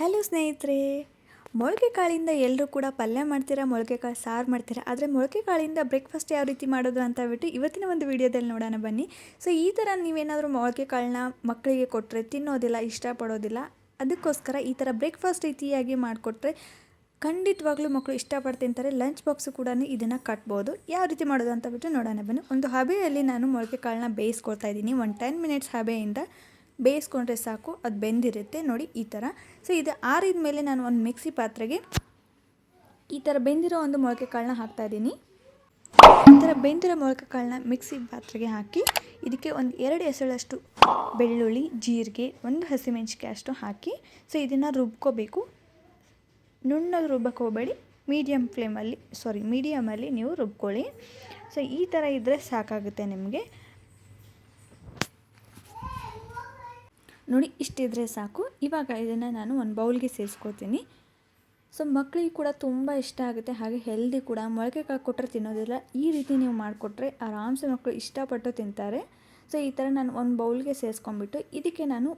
Hello ಸ್ನೇಹಿತರೆ ಮೊಳಕೆ ಕಾಳಿಂದ ಎಲ್ಲರೂ ಕೂಡ ಪಲ್ಯ ಮಾಡ್ತೀರಾ ಮೊಳಕೆ ಕಾಳು ಸಾರು ಮಾಡ್ತೀರಾ? ಆದರೆ ಮೊಳಕೆ ಕಾಳಿಂದ ಬ್ರೇಕ್ಫಾಸ್ಟ್ ಯಾವ ರೀತಿ ಮಾಡೋದು ಅಂತ ಬಿಟ್ಟು ಇವತ್ತಿನ ಒಂದು ವಿಡಿಯೋದಲ್ಲಿ ನೋಡೋಣ ಬನ್ನಿ. ಸೊ ಈ ಥರ ನೀವೇನಾದರೂ ಮೊಳಕೆ ಕಾಳನ್ನ ಮಕ್ಕಳಿಗೆ ಕೊಟ್ಟರೆ ತಿನ್ನೋದಿಲ್ಲ, ಇಷ್ಟಪಡೋದಿಲ್ಲ, ಅದಕ್ಕೋಸ್ಕರ ಈ ಥರ ಬ್ರೇಕ್ಫಾಸ್ಟ್ ರೀತಿಯಾಗಿ ಮಾಡಿಕೊಟ್ರೆ ಖಂಡಿತವಾಗ್ಲೂ ಮಕ್ಕಳು ಇಷ್ಟಪಟ್ಟು ಲಂಚ್ ಬಾಕ್ಸು ಕೂಡ ಇದನ್ನು ಕಟ್ಬೋದು. ಯಾವ ರೀತಿ ಮಾಡೋದು ಅಂತ ಬಿಟ್ಟು ನೋಡೋಣ ಬನ್ನಿ. ಒಂದು ಹಬೆಯಲ್ಲಿ ನಾನು ಮೊಳಕೆ ಕಾಳನ್ನ ಬೇಯಿಸ್ಕೊಳ್ತಾ ಇದ್ದೀನಿ. ಒಂದು ಟೆನ್ ಮಿನಿಟ್ಸ್ ಹಬೆಯಿಂದ ಬೇಯಿಸ್ಕೊಂಡ್ರೆ ಸಾಕು, ಅದು ಬೆಂದಿರುತ್ತೆ. ನೋಡಿ, ಈ ಥರ. ಸೊ ಇದು ಆರಿದ ಮೇಲೆ ನಾನು ಒಂದು ಮಿಕ್ಸಿ ಪಾತ್ರೆಗೆ ಈ ಥರ ಬೆಂದಿರೋ ಒಂದು ಮೊಳಕೆ ಕಾಳನ್ನ ಹಾಕ್ತಾಯಿದ್ದೀನಿ ಈ ಥರ ಬೆಂದಿರೋ ಮೊಳಕೆ ಕಾಳನ್ನ ಮಿಕ್ಸಿ ಪಾತ್ರೆಗೆ ಹಾಕಿ, ಇದಕ್ಕೆ ಒಂದು ಎರಡು ಎಸಳಷ್ಟು ಬೆಳ್ಳುಳ್ಳಿ, ಜೀರಿಗೆ, ಒಂದು ಹಸಿಮೆಣ್ಸಿಕಾಯಿ ಅಷ್ಟು ಹಾಕಿ, ಸೊ, ಇದನ್ನು ರುಬ್ಕೋಬೇಕು. ನುಣ್ಣಗೆ ರುಬ್ಬಕ್ಕೆ ಹೋಗಬೇಡಿ. ಮೀಡಿಯಮ್ ಫ್ಲೇಮಲ್ಲಿ, ಸಾರಿ, ಮೀಡಿಯಮಲ್ಲಿ ನೀವು ರುಬ್ಕೊಳ್ಳಿ. ಸೊ, ಈ ಥರ ಇದ್ದರೆ ಸಾಕಾಗುತ್ತೆ ನಿಮಗೆ. ನೋಡಿ, ಇಷ್ಟಿದ್ರೆ ಸಾಕು. ಇವಾಗ ಇದನ್ನು ನಾನು ಒಂದು ಬೌಲ್ಗೆ ಸೇರಿಸ್ಕೋತೀನಿ. ಸೊ ಮಕ್ಕಳಿಗೆ ಕೂಡ ತುಂಬ ಇಷ್ಟ ಆಗುತ್ತೆ. ಹಾಗೆ ಹೆಲ್ದಿ ಕೂಡ. ಮೊಳಕೆ ಕಾಳು ಕೊಟ್ಟರೆ ತಿನ್ನೋದಿಲ್ಲ. ಈ ರೀತಿ ನೀವು ಮಾಡಿಕೊಟ್ರೆ ಆರಾಮ್ಸೆ ಮಕ್ಕಳು ಇಷ್ಟಪಟ್ಟು ತಿಂತಾರೆ. ಸೊ ಈ ಥರ ನಾನು ಒಂದು ಬೌಲ್ಗೆ ಸೇರಿಸ್ಕೊಂಡ್ಬಿಟ್ಟು ಇದಕ್ಕೆ ನಾನು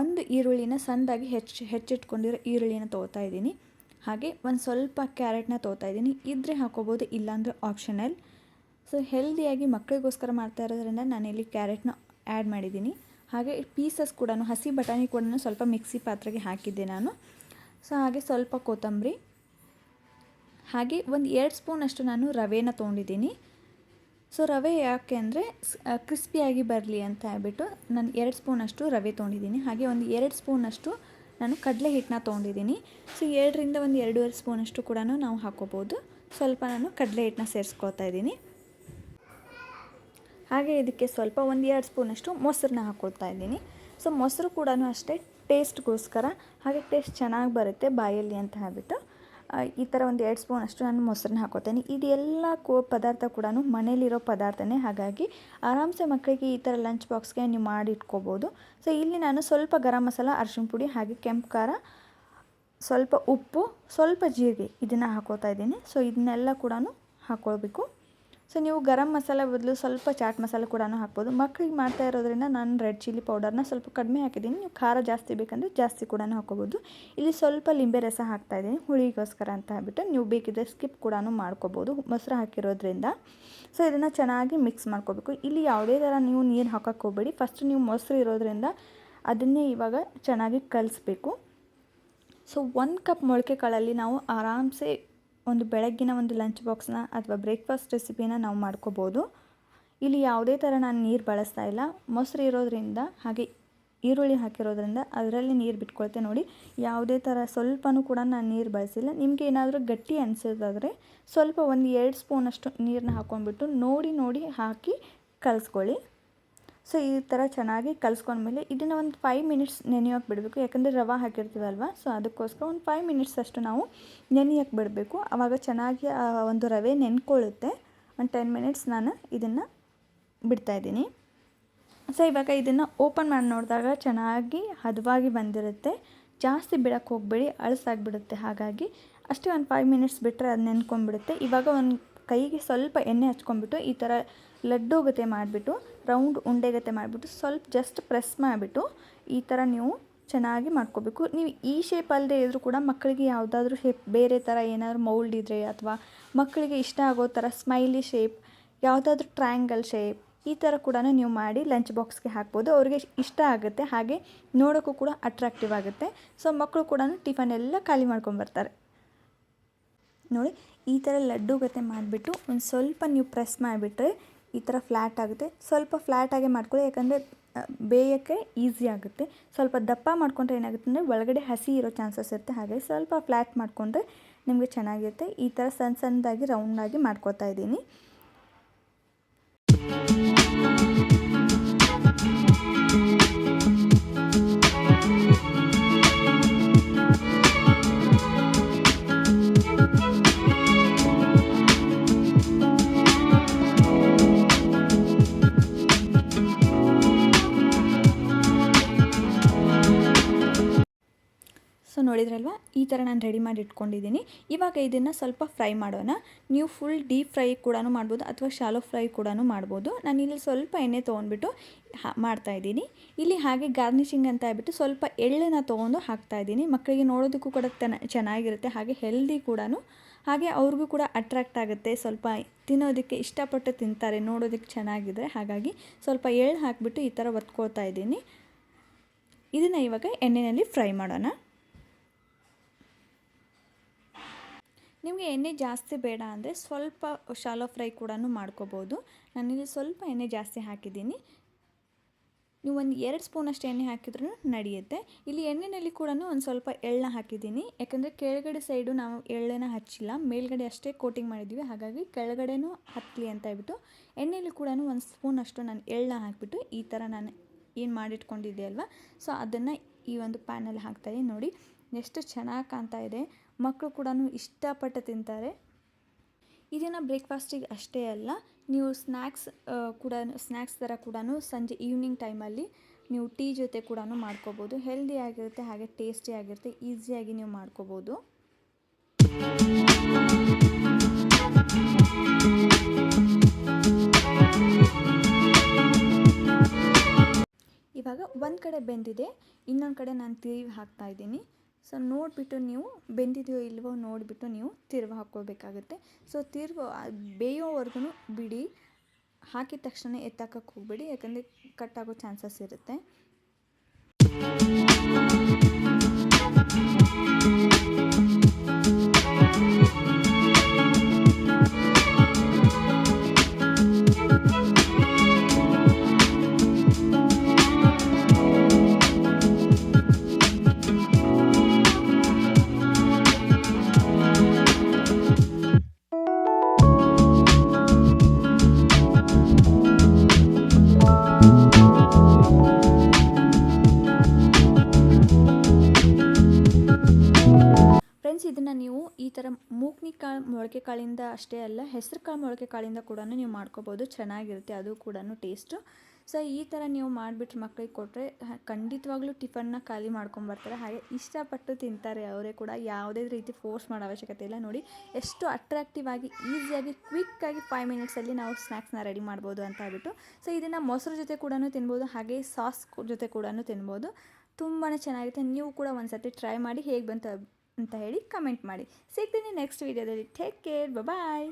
ಒಂದು ಈರುಳ್ಳಿನ ಸಣ್ಣದಾಗಿ ಹೆಚ್ಚು ಹೆಚ್ಚಿಟ್ಕೊಂಡಿರೋ ಈರುಳ್ಳಿನ ತೋತಾ ಇದ್ದೀನಿ. ಹಾಗೆ ಒಂದು ಸ್ವಲ್ಪ ಕ್ಯಾರೆಟ್ನ ತೋತಾ ಇದ್ದೀನಿ. ಇದ್ದರೆ ಹಾಕೋಬೋದು, ಇಲ್ಲಾಂದರೆ ಆಪ್ಷನಲ್ ಸೊ ಹೆಲ್ದಿಯಾಗಿ ಮಕ್ಕಳಿಗೋಸ್ಕರ ಮಾಡ್ತಾ ಇರೋದ್ರಿಂದ ನಾನಿಲ್ಲಿ ಕ್ಯಾರೆಟ್ನ ಆ್ಯಡ್ ಮಾಡಿದ್ದೀನಿ. ಹಾಗೆ ಪೀಸಸ್ ಕೂಡ ಹಸಿ ಬಟಾಣಿ ಕೂಡ ಸ್ವಲ್ಪ ಮಿಕ್ಸಿ ಪಾತ್ರೆಗೆ ಹಾಕಿದ್ದೆ ನಾನು. ಸೊ ಹಾಗೆ ಸ್ವಲ್ಪ ಕೊತ್ತಂಬರಿ. ಹಾಗೆ ಒಂದು ಎರಡು ಸ್ಪೂನಷ್ಟು ನಾನು ರವೆನ ತೊಗೊಂಡಿದ್ದೀನಿ. ಸೊ ರವೆ ಯಾಕೆ ಅಂದರೆ ಕ್ರಿಸ್ಪಿಯಾಗಿ ಬರಲಿ ಅಂತ ಹೇಳ್ಬಿಟ್ಟು ನಾನು ಎರಡು ಸ್ಪೂನಷ್ಟು ರವೆ ತೊಗೊಂಡಿದ್ದೀನಿ. ಹಾಗೆ ಒಂದು ಎರಡು ಸ್ಪೂನಷ್ಟು ನಾನು ಕಡಲೆ ಹಿಟ್ಟನ್ನ ತೊಗೊಂಡಿದ್ದೀನಿ. ಸೊ ಎರಡರಿಂದ ಒಂದು ಎರಡೂವರೆ ಸ್ಪೂನಷ್ಟು ಕೂಡ ನಾವು ಹಾಕೋಬೋದು. ಸ್ವಲ್ಪ ನಾನು ಕಡಲೆ ಹಿಟ್ಟನ್ನ ಸೇರಿಸ್ಕೊಳ್ತಾ ಇದ್ದೀನಿ. ಹಾಗೆ ಇದಕ್ಕೆ ಸ್ವಲ್ಪ ಒಂದು ಎರಡು ಸ್ಪೂನಷ್ಟು ಮೊಸರನ್ನ ಹಾಕ್ಕೊಳ್ತಾ ಇದ್ದೀನಿ. ಸೊ, ಮೊಸರು ಕೂಡ ಅಷ್ಟೇ ಟೇಸ್ಟ್ಗೋಸ್ಕರ, ಹಾಗೆ ಟೇಸ್ಟ್ ಚೆನ್ನಾಗಿ ಬರುತ್ತೆ ಬಾಯಲ್ಲಿ ಅಂತ ಹೇಳ್ಬಿಟ್ಟು. ಈ ಥರ ಒಂದು ಎರಡು ಸ್ಪೂನ್ ಅಷ್ಟು ನಾನು ಮೊಸರನ್ನ ಹಾಕೋತೇನೆ ಇದೆಲ್ಲ ಕೋ ಪದಾರ್ಥ ಕೂಡ ಮನೇಲಿರೋ ಪದಾರ್ಥನೇ. ಹಾಗಾಗಿ ಆರಾಮ್ಸೆ ಮಕ್ಕಳಿಗೆ ಈ ಥರ ಲಂಚ್ ಬಾಕ್ಸ್ಗೆ ನೀವು ಮಾಡಿ ಇಟ್ಕೋಬೋದು. ಸೊ, ಇಲ್ಲಿ ನಾನು ಸ್ವಲ್ಪ ಗರಂ ಮಸಾಲ, ಅರಿಶಿಣ ಪುಡಿ, ಹಾಗೆ ಕೆಂಪು ಖಾರ, ಸ್ವಲ್ಪ ಉಪ್ಪು, ಸ್ವಲ್ಪ ಜೀರಿಗೆ ಇದನ್ನು ಹಾಕೋತಾ ಇದ್ದೀನಿ. ಸೊ, ಇದನ್ನೆಲ್ಲ ಕೂಡ ಹಾಕ್ಕೊಳ್ಬೇಕು ಸೊ ನೀವು ಗರಂ ಮಸಾಲೆ ಬದಲು ಸ್ವಲ್ಪ ಚಾಟ್ ಮಸಾಲೆ ಕೂಡ ಹಾಕ್ಬೋದು. ಮಕ್ಕಳಿಗೆ ಮಾಡ್ತಾ ಇರೋದ್ರಿಂದ ನಾನು ರೆಡ್ ಚಿಲ್ಲಿ ಪೌಡರ್ನ ಸ್ವಲ್ಪ ಕಡಿಮೆ ಹಾಕಿದ್ದೀನಿ. ನೀವು ಖಾರ ಜಾಸ್ತಿ ಬೇಕಂದರೆ ಜಾಸ್ತಿ ಕೂಡ ಹಾಕೋಬೋದು ಇಲ್ಲಿ ಸ್ವಲ್ಪ ಲಿಂಬೆ ರಸ ಹಾಕ್ತಾಯಿದ್ದೀನಿ ಹುಳಿಗೋಸ್ಕರ ಅಂತ ಹೇಳ್ಬಿಟ್ಟು ನೀವು ಬೇಕಿದ್ದರೆ ಸ್ಕಿಪ್ ಕೂಡ ಮಾಡ್ಕೋಬೋದು ಮೊಸರು ಹಾಕಿರೋದ್ರಿಂದ. ಸೊ ಇದನ್ನು ಚೆನ್ನಾಗಿ ಮಿಕ್ಸ್ ಮಾಡ್ಕೋಬೇಕು. ಇಲ್ಲಿ ಯಾವುದೇ ಥರ ನೀವು ನೀರು ಹಾಕೋಕ್ಕೆ ಹೋಗಬೇಡಿ. ಫಸ್ಟ್ ನೀವು ಮೊಸರು ಇರೋದ್ರಿಂದ ಅದನ್ನೇ ಇವಾಗ ಚೆನ್ನಾಗಿ ಕಲಿಸ್ಬೇಕು. ಸೊ ಒಂದು ಕಪ್ ಮೊಳಕೆ ಕಾಳಲ್ಲಿ ನಾವು ಆರಾಮ್ಸೆ ಒಂದು ಬೆಳಗ್ಗಿನ ಒಂದು ಲಂಚ್ ಬಾಕ್ಸ್ನ ಅಥವಾ ಬ್ರೇಕ್ಫಾಸ್ಟ್ ರೆಸಿಪಿನ ನಾವು ಮಾಡ್ಕೋಬೋದು. ಇಲ್ಲಿ ಯಾವುದೇ ಥರ ನಾನು ನೀರು ಬಳಸ್ತಾ ಇಲ್ಲ. ಮೊಸರು ಇರೋದ್ರಿಂದ ಹಾಗೆ ಈರುಳ್ಳಿ ಹಾಕಿರೋದ್ರಿಂದ ಅದರಲ್ಲಿ ನೀರು ಬಿಟ್ಕೊಳ್ತೆ ನೋಡಿ. ಯಾವುದೇ ಥರ ಸ್ವಲ್ಪನೂ ಕೂಡ ನಾನು ನೀರು ಬಳಸಿಲ್ಲ. ನಿಮಗೆ ಏನಾದರೂ ಗಟ್ಟಿ ಅನಿಸೋದಾದರೆ ಸ್ವಲ್ಪ ಒಂದು ಎರಡು ಸ್ಪೂನಷ್ಟು ನೀರನ್ನ ಹಾಕ್ಕೊಂಡ್ಬಿಟ್ಟು ನೋಡಿ ನೋಡಿ ಹಾಕಿ ಕಲಿಸ್ಕೊಳ್ಳಿ. ಸೊ ಈ ಥರ ಚೆನ್ನಾಗಿ ಕಲಿಸ್ಕೊಂಡ್ಮೇಲೆ ಇದನ್ನು ಒಂದು ಫೈವ್ ಮಿನಿಟ್ಸ್ ನೆನೆಯೋಕೆ ಬಿಡಬೇಕು. ಯಾಕಂದರೆ ರವೆ ಹಾಕಿರ್ತೀವಲ್ವ? ಸೊ ಅದಕ್ಕೋಸ್ಕರ ಒಂದು ಫೈವ್ ಮಿನಿಟ್ಸ್ ಅಷ್ಟು ನಾವು ನೆನೆಯೋಕೆ ಬಿಡಬೇಕು. ಆವಾಗ ಚೆನ್ನಾಗಿ ಒಂದು ರವೆ ನೆನ್ಕೊಳ್ಳುತ್ತೆ. ಒಂದು ಟೆನ್ ಮಿನಿಟ್ಸ್ ನಾನು ಇದನ್ನು ಬಿಡ್ತಾಯಿದ್ದೀನಿ ಸೊ ಇವಾಗ ಇದನ್ನು ಓಪನ್ ಮಾಡಿ ನೋಡಿದಾಗ ಚೆನ್ನಾಗಿ ಹದವಾಗಿ ಬಂದಿರುತ್ತೆ. ಜಾಸ್ತಿ ಬಿಡೋಕ್ಕೆ ಹೋಗಬೇಡಿ, ಅಳಸಾಗಿಬಿಡುತ್ತೆ. ಹಾಗಾಗಿ ಅಷ್ಟೇ ಒಂದು ಫೈವ್ ಮಿನಿಟ್ಸ್ ಬಿಟ್ಟರೆ ಅದು ನೆನ್ಕೊಂಡ್ಬಿಡುತ್ತೆ. ಇವಾಗ ಒಂದು ಕೈಗೆ ಸ್ವಲ್ಪ ಎಣ್ಣೆ ಹಚ್ಕೊಂಡ್ಬಿಟ್ಟು ಈ ಥರ ಲಡ್ಡು ಗತೆ ಮಾಡಿಬಿಟ್ಟು, ರೌಂಡ್ ಉಂಡೆಗತೆ ಮಾಡಿಬಿಟ್ಟು ಸ್ವಲ್ಪ ಜಸ್ಟ್ ಪ್ರೆಸ್ ಮಾಡಿಬಿಟ್ಟು ಈ ಥರ ನೀವು ಚೆನ್ನಾಗಿ ಮಾಡ್ಕೋಬೇಕು. ನೀವು ಈ ಶೇಪ್ ಅಲ್ಲದೆ ಇದ್ದರೂ ಕೂಡ ಮಕ್ಕಳಿಗೆ ಯಾವುದಾದ್ರೂ ಶೇಪ್ ಬೇರೆ ಥರ ಏನಾದರೂ ಮೌಲ್ಡ್ ಇದ್ದರೆ ಅಥವಾ ಮಕ್ಕಳಿಗೆ ಇಷ್ಟ ಆಗೋ ಥರ ಸ್ಮೈಲಿ ಶೇಪ್ ಯಾವುದಾದ್ರೂ ಟ್ರಯಾಂಗಲ್ ಶೇಪ್ ಈ ಥರ ಕೂಡ ನೀವು ಮಾಡಿ ಲಂಚ್ ಬಾಕ್ಸ್ಗೆ ಹಾಕ್ಬೋದು. ಅವ್ರಿಗೆ ಇಷ್ಟ ಆಗುತ್ತೆ, ಹಾಗೆ ನೋಡೋಕ್ಕೂ ಕೂಡ ಅಟ್ರಾಕ್ಟಿವ್ ಆಗುತ್ತೆ. ಸೊ ಮಕ್ಕಳು ಕೂಡ ಟಿಫನ್ ಎಲ್ಲ ಖಾಲಿ ಮಾಡ್ಕೊಂಬರ್ತಾರೆ ನೋಡಿ, ಈ ಥರ ಲಡ್ಡು ಗತೆ ಮಾಡಿಬಿಟ್ಟು ಒಂದು ಸ್ವಲ್ಪ ನೀವು ಪ್ರೆಸ್ ಮಾಡಿಬಿಟ್ರೆ ಈ ಥರ ಫ್ಲ್ಯಾಟ್ ಆಗುತ್ತೆ. ಸ್ವಲ್ಪ ಫ್ಲ್ಯಾಟಾಗೆ ಮಾಡ್ಕೊಳ್ಳಿ, ಯಾಕಂದರೆ ಬೇಯೋಕ್ಕೆ ಈಸಿ ಆಗುತ್ತೆ. ಸ್ವಲ್ಪ ದಪ್ಪ ಮಾಡ್ಕೊಂಡ್ರೆ ಏನಾಗುತ್ತೆ ಅಂದರೆ, ಒಳಗಡೆ ಹಸಿ ಇರೋ ಚಾನ್ಸಸ್ ಇರುತ್ತೆ. ಹಾಗೆ ಸ್ವಲ್ಪ ಫ್ಲ್ಯಾಟ್ ಮಾಡಿಕೊಂಡ್ರೆ ನಿಮಗೆ ಚೆನ್ನಾಗಿರುತ್ತೆ. ಈ ಥರ ಸಣ್ಣ ಸಣ್ಣದಾಗಿ ರೌಂಡಾಗಿ ಮಾಡ್ಕೋತಾ ಇದ್ದೀನಿ. ನೋಡಿದ್ರಲ್ವ? ಈ ಥರ ನಾನು ರೆಡಿ ಮಾಡಿ ಇಟ್ಕೊಂಡಿದ್ದೀನಿ. ಇವಾಗ ಇದನ್ನು ಸ್ವಲ್ಪ ಫ್ರೈ ಮಾಡೋಣ. ನೀವು ಫುಲ್ ಡೀಪ್ ಫ್ರೈ ಕೂಡ ಮಾಡ್ಬೋದು ಅಥವಾ ಶಾಲೋ ಫ್ರೈ ಕೂಡ ಮಾಡ್ಬೋದು. ನಾನು ಇಲ್ಲಿ ಸ್ವಲ್ಪ ಎಣ್ಣೆ ತೊಗೊಂಡ್ಬಿಟ್ಟು ಮಾಡ್ತಾ ಇದ್ದೀನಿ. ಇಲ್ಲಿ ಹಾಗೆ ಗಾರ್ನಿಷಿಂಗ್ ಅಂತ ಹೇಳ್ಬಿಟ್ಟು ಸ್ವಲ್ಪ ಎಳ್ಳನ್ನು ತೊಗೊಂಡು ಹಾಕ್ತಾಯಿದ್ದೀನಿ ಮಕ್ಕಳಿಗೆ ನೋಡೋದಕ್ಕೂ ಕೂಡ ಚೆನ್ನಾಗಿರುತ್ತೆ. ಹಾಗೆ ಹೆಲ್ದಿ ಕೂಡ ಹಾಗೆ ಅವ್ರಿಗೂ ಕೂಡ ಅಟ್ರಾಕ್ಟ್ ಆಗುತ್ತೆ. ಸ್ವಲ್ಪ ತಿನ್ನೋದಕ್ಕೆ ಇಷ್ಟಪಟ್ಟು ತಿಂತಾರೆ. ನೋಡೋದಕ್ಕೆ ಚೆನ್ನಾಗಿದ್ರೆ. ಹಾಗಾಗಿ ಸ್ವಲ್ಪ ಎಳ್ಳು ಹಾಕಿಬಿಟ್ಟು ಈ ಥರ ಒತ್ಕೊಳ್ತಾ ಇದ್ದೀನಿ. ಇದನ್ನು ಇವಾಗ ಎಣ್ಣೆಯಲ್ಲಿ ಫ್ರೈ ಮಾಡೋಣ. ನಿಮಗೆ ಎಣ್ಣೆ ಜಾಸ್ತಿ ಬೇಡ ಅಂದರೆ ಸ್ವಲ್ಪ ಶಾಲೋ ಫ್ರೈ ಕೂಡ ಮಾಡ್ಕೋಬೋದು. ನಾನಿಲ್ಲಿ ಸ್ವಲ್ಪ ಎಣ್ಣೆ ಜಾಸ್ತಿ ಹಾಕಿದ್ದೀನಿ. ನೀವು ಒಂದು ಎರಡು ಸ್ಪೂನಷ್ಟು ಎಣ್ಣೆ ಹಾಕಿದ್ರೂ ನಡೆಯುತ್ತೆ. ಇಲ್ಲಿ ಎಣ್ಣೆಯಲ್ಲಿ ಕೂಡ ಒಂದು ಸ್ವಲ್ಪ ಎಳ್ಳನ್ನ ಹಾಕಿದ್ದೀನಿ. ಯಾಕಂದರೆ ಕೆಳಗಡೆ ಸೈಡು ನಾವು ಎಳ್ಳನ್ನ ಹಚ್ಚಿಲ್ಲ. ಮೇಲ್ಗಡೆ ಅಷ್ಟೇ ಕೋಟಿಂಗ್ ಮಾಡಿದ್ದೀವಿ. ಹಾಗಾಗಿ ಕೆಳಗಡೆನೂ ಹತ್ತಲಿ ಅಂತ ಹೇಳ್ಬಿಟ್ಟು ಎಣ್ಣೆಯಲ್ಲಿ ಕೂಡ ಒಂದು ಸ್ಪೂನಷ್ಟು ನಾನು ಎಳ್ಳ ಹಾಕಿಬಿಟ್ಟು ಈ ಥರ ನಾನು ಏನು ಮಾಡಿಟ್ಕೊಂಡಿದ್ದೆ ಅಲ್ವಾ? ಸೊ ಅದನ್ನು ಈ ಒಂದು ಪ್ಯಾನಲ್ಲಿ ಹಾಕ್ತಾಯಿದ್ದೀನಿ ನೋಡಿ. ಎಷ್ಟು ಚೆನ್ನಾಗಿ ಕಾಣ್ತಾ ಇದೆ. ಮಕ್ಕಳು ಕೂಡ ಇಷ್ಟಪಟ್ಟು ತಿಂತಾರೆ. ಇದನ್ನು ಬ್ರೇಕ್ಫಾಸ್ಟಿಗೆ ಅಷ್ಟೇ ಅಲ್ಲ, ನೀವು ಸ್ನ್ಯಾಕ್ಸ್ ಕೂಡ ಸ್ನ್ಯಾಕ್ಸ್ ಥರ ಕೂಡ ಸಂಜೆ ಈವ್ನಿಂಗ್ ಟೈಮಲ್ಲಿ ನೀವು ಟೀ ಜೊತೆ ಕೂಡ ಮಾಡ್ಕೋಬೋದು. ಹೆಲ್ದಿ ಆಗಿರುತ್ತೆ, ಹಾಗೆ ಟೇಸ್ಟಿ ಆಗಿರುತ್ತೆ ಈಸಿಯಾಗಿ ನೀವು ಮಾಡ್ಕೋಬೋದು. ಇವಾಗ ಒಂದು ಕಡೆ ಬೆಂದಿದೆ, ಇನ್ನೊಂದು ಕಡೆ ನಾನು ತಿರುವಿ ಹಾಕ್ತಾ ಇದ್ದೀನಿ. ಸೊ ನೋಡಿಬಿಟ್ಟು ನೀವು ಬೆಂದಿದೆಯೋ ಇಲ್ವೋ ನೋಡಿಬಿಟ್ಟು ನೀವು ತಿರುವು ಹಾಕ್ಕೋಬೇಕಾಗುತ್ತೆ ಸೊ ತಿರುವು ಬೇಯೋವರೆಗೂ ಬಿಡಿ. ಹಾಕಿದ ತಕ್ಷಣ ಎತ್ತಾಕಕ್ಕೆ ಹೋಗಬೇಡಿ, ಯಾಕಂದರೆ ಕಟ್ಟಾಗೋ ಚಾನ್ಸಸ್ ಇರುತ್ತೆ. ಮೊಳಕೆ ಕಾಳಿಂದ ಅಷ್ಟೇ ಅಲ್ಲ, ಹೆಸರು ಕಾಳು ಮೊಳಕೆ ಕಾಳಿಂದ ಕೂಡ ನೀವು ಮಾಡ್ಕೋಬೋದು, ಚೆನ್ನಾಗಿರುತ್ತೆ ಅದು ಕೂಡ ಟೇಸ್ಟು. ಸೊ, ಈ ಥರ ನೀವು ಮಾಡಿಬಿಟ್ರೆ ಮಕ್ಕಳಿಗೆ ಕೊಟ್ಟರೆ ಖಂಡಿತವಾಗ್ಲೂ ಟಿಫನ್ನ ಖಾಲಿ ಮಾಡ್ಕೊಂಬರ್ತಾರೆ. ಹಾಗೆ ಇಷ್ಟಪಟ್ಟು ತಿಂತಾರೆ ಅವರೇ ಕೂಡ, ಯಾವುದೇ ರೀತಿ ಫೋರ್ಸ್ ಮಾಡೋ ಅವಶ್ಯಕತೆ ಇಲ್ಲ. ನೋಡಿ, ಎಷ್ಟು ಅಟ್ರಾಕ್ಟಿವ್ ಆಗಿ ಈಸಿಯಾಗಿ ಕ್ವಿಕ್ಕಾಗಿ ಫೈವ್ ಮಿನಿಟ್ಸಲ್ಲಿ ನಾವು ಸ್ನ್ಯಾಕ್ಸ್ನ ರೆಡಿ ಮಾಡ್ಬೋದು ಅಂತ ಹೇಳ್ಬಿಟ್ಟು, ಸೊ, ಇದನ್ನು ಮೊಸರು ಜೊತೆ ಕೂಡ ತಿನ್ಬೋದು, ಹಾಗೆ ಸಾಸ್ ಜೊತೆ ಕೂಡ ತಿನ್ಬೋದು. ತುಂಬಾ ಚೆನ್ನಾಗಿರುತ್ತೆ. ನೀವು ಕೂಡ ಒಂದು ಸರ್ತಿ ಟ್ರೈ ಮಾಡಿ ಹೇಗೆ ಬಂತು ಅಂತ ಹೇಳಿ ಕಮೆಂಟ್ ಮಾಡಿ. ಸಿಗ್ತೀನಿ ನೆಕ್ಸ್ಟ್ ವೀಡಿಯೋದಲ್ಲಿ ಟೇಕ್ ಕೇರ್ ಬಾಯ್